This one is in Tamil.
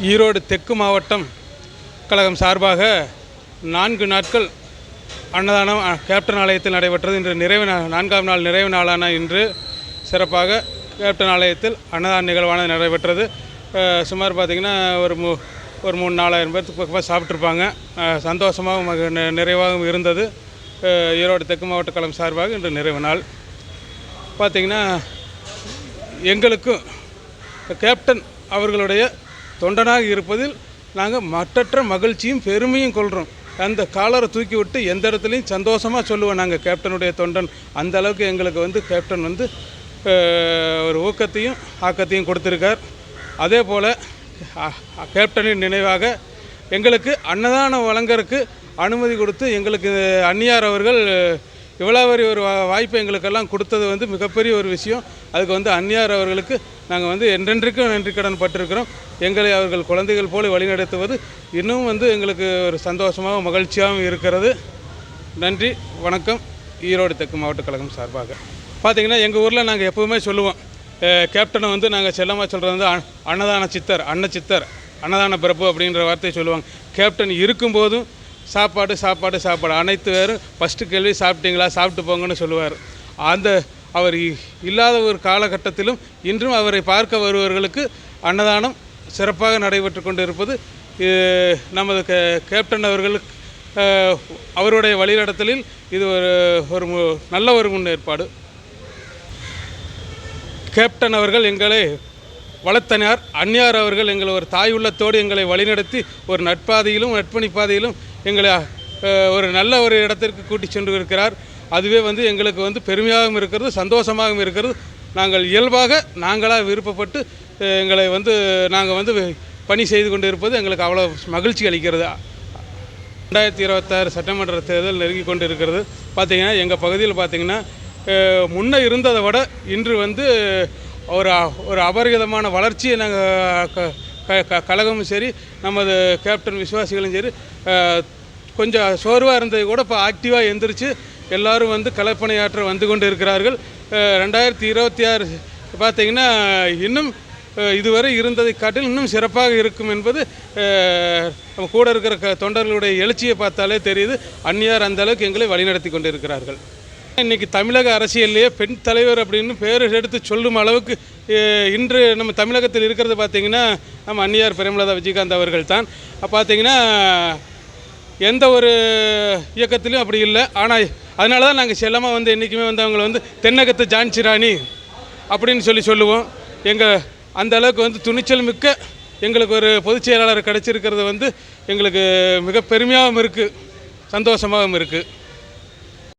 ஈரோடு தெற்கு மாவட்டம் கழகம் சார்பாக நான்கு நாட்கள் அன்னதானம் கேப்டன் ஆலயத்தில் நடைபெற்றது. இன்று நிறைவு நாள் நான்காம் நாள் நிறைவு நாளான இன்று சிறப்பாக கேப்டன் ஆலயத்தில் அன்னதான நிகழ்வானது நடைபெற்றது. சுமார் பார்த்திங்கன்னா ஒரு மூ ஒரு மூணு நாலாயிரம் பேர்த்துக்கு பக்கமாக சாப்பிட்ருப்பாங்க சந்தோஷமாகவும் நிறைவாகவும் இருந்தது. ஈரோடு தெற்கு மாவட்ட கழகம் சார்பாக இன்று நிறைவு நாள். பார்த்திங்கன்னா எங்களுக்கும் கேப்டன் அவர்களுடைய தொண்டனாக இருப்பதில் நாங்கள் மற்றற்ற மகிழ்ச்சியும் பெருமையும் கொள்கிறோம் அந்த காலரை தூக்கி விட்டு எந்த இடத்துலையும் சந்தோஷமாக சொல்லுவோம் நாங்கள் கேப்டனுடைய தொண்டன். அந்த அளவுக்கு எங்களுக்கு வந்து கேப்டன் வந்து ஒரு ஊக்கத்தையும் ஆக்கத்தையும் கொடுத்துருக்கார். அதே போல் கேப்டனின் நினைவாக எங்களுக்கு அன்னதானம் வழங்கறக்கு அனுமதி கொடுத்து எங்களுக்கு அந்நியார் அவர்கள் இவ்வளோ பெரிய ஒரு வா- எங்களுக்கெல்லாம் கொடுத்தது வந்து மிகப்பெரிய ஒரு விஷயம். அதுக்கு வந்து அந்நியார் அவர்களுக்கு நாங்கள் வந்து என்றென்றைக்கும் நன்றி கடன் பட்டிருக்கிறோம். எங்களை அவர்கள் குழந்தைகள் போல வழிநடத்துவது இன்னும் வந்து எங்களுக்கு ஒரு சந்தோஷமாகவும் மகிழ்ச்சியாகவும் இருக்கிறது. நன்றி வணக்கம். ஈரோடு தெற்கு மாவட்ட கழகம் சார்பாக. பார்த்தீங்கன்னா எங்கள் ஊரில் நாங்கள் எப்போவுமே சொல்லுவோம். கேப்டனை வந்து நாங்கள் செல்லமாக சொல்கிறது வந்து அ- அன்னதான சித்தர் அன்ன சித்தர் அன்னதான பிறப்பு அப்படின்ற வார்த்தையை சொல்லுவாங்க. கேப்டன் இருக்கும்போதும் சாப்பாடு சாப்பாடு சாப்பாடு. அனைத்து பேரும் ஃபஸ்ட்டு கேள்வி சாப்பிட்டீங்களா? சாப்பிட்டு போங்கன்னு சொல்லுவார். அந்த அவர் இ- இல்லாத ஒரு காலகட்டத்திலும் இன்றும் அவரை பார்க்க வருபவர்களுக்கு அன்னதானம் சிறப்பாக நடைபெற்று கொண்டு இருப்பது நமது கே கேப்டன் அவர்களுக்கு அவருடைய வழிநடத்தலில் இது ஒரு ஒரு மு- நல்ல ஒரு முன்னேற்பாடு. கேப்டன் அவர்கள் எங்களை வளர்த்தனார். அந்நியார் அவர்கள் எங்களை ஒரு தாய் உள்ளத்தோடு எங்களை வழிநடத்தி ஒரு நட்பாதையிலும் நட்பணி பாதையிலும் எங்களை ஒரு நல்ல ஒரு இடத்திற்கு கூட்டி சென்று இருக்கிறார் அதுவே வந்து எங்களுக்கு வந்து பெருமையாகவும் இருக்கிறது சந்தோஷமாகவும் இருக்கிறது. நாங்கள் இயல்பாக நாங்களாக விருப்பப்பட்டு எங்களை வந்து நாங்கள் வந்து பணி செய்து கொண்டு இருப்பது எங்களுக்கு அவ்வளோ மகிழ்ச்சி அளிக்கிறது. ரெண்டாயிரத்தி இருபத்தாறு சட்டமன்ற தேர்தல் நெருங்கி கொண்டு இருக்கிறது பார்த்தீங்கன்னா எங்கள் பகுதியில் பார்த்திங்கன்னா முன்னே இருந்ததை விட இன்று வந்து ஒரு ஒரு அபரிதமான வளர்ச்சியை நாங்கள் க க கழகமும் சரி நமது கேப்டன் விசுவாசிகளும் சரி கொஞ்சம் சோர்வாக இருந்தது கூட இப்போ ஆக்டிவாக எந்திரிச்சு எல்லோரும் வந்து களப்பணியாற்ற வந்து கொண்டு இருக்கிறார்கள் ரெண்டாயிரத்தி இருபத்தி ஆறு பார்த்தீங்கன்னா இன்னும் இதுவரை இருந்ததை காட்டில் இன்னும் சிறப்பாக இருக்கும் என்பது நம்ம கூட இருக்கிற க தொண்டர்களுடைய எழுச்சியை பார்த்தாலே தெரியுது. அந்நியார் அந்த அளவுக்கு எங்களை வழிநடத்தி கொண்டிருக்கிறார்கள். இன்றைக்கி இன்னைக்கு தமிழக அரசியல்லையே பெண் தலைவர் அப்படின்னு பேர் எடுத்து சொல்லும் அளவுக்கு இன்று நம்ம தமிழகத்தில் இருக்கிறது பார்த்தீங்கன்னா நம்ம அந்நியார் பிரேமலதா விஜயகாந்த் அவர்கள் தான். பார்த்தீங்கன்னா எந்த ஒரு இயக்கத்திலும் அப்படி இல்லை. ஆனால் அதனால தான் நாங்கள் செல்லமாக வந்து என்றைக்குமே வந்து அவங்கள வந்து தென்னகத்து ஜான்சி ராணி அப்படின்னு சொல்லி சொல்லுவோம். எங்கள் அந்த அளவுக்கு வந்து துணிச்சல் மிக்க எங்களுக்கு ஒரு பொதுச் செயலாளர் கிடச்சிருக்கிறது வந்து எங்களுக்கு மிக பெருமையாகவும் இருக்குது சந்தோஷமாகவும் இருக்குது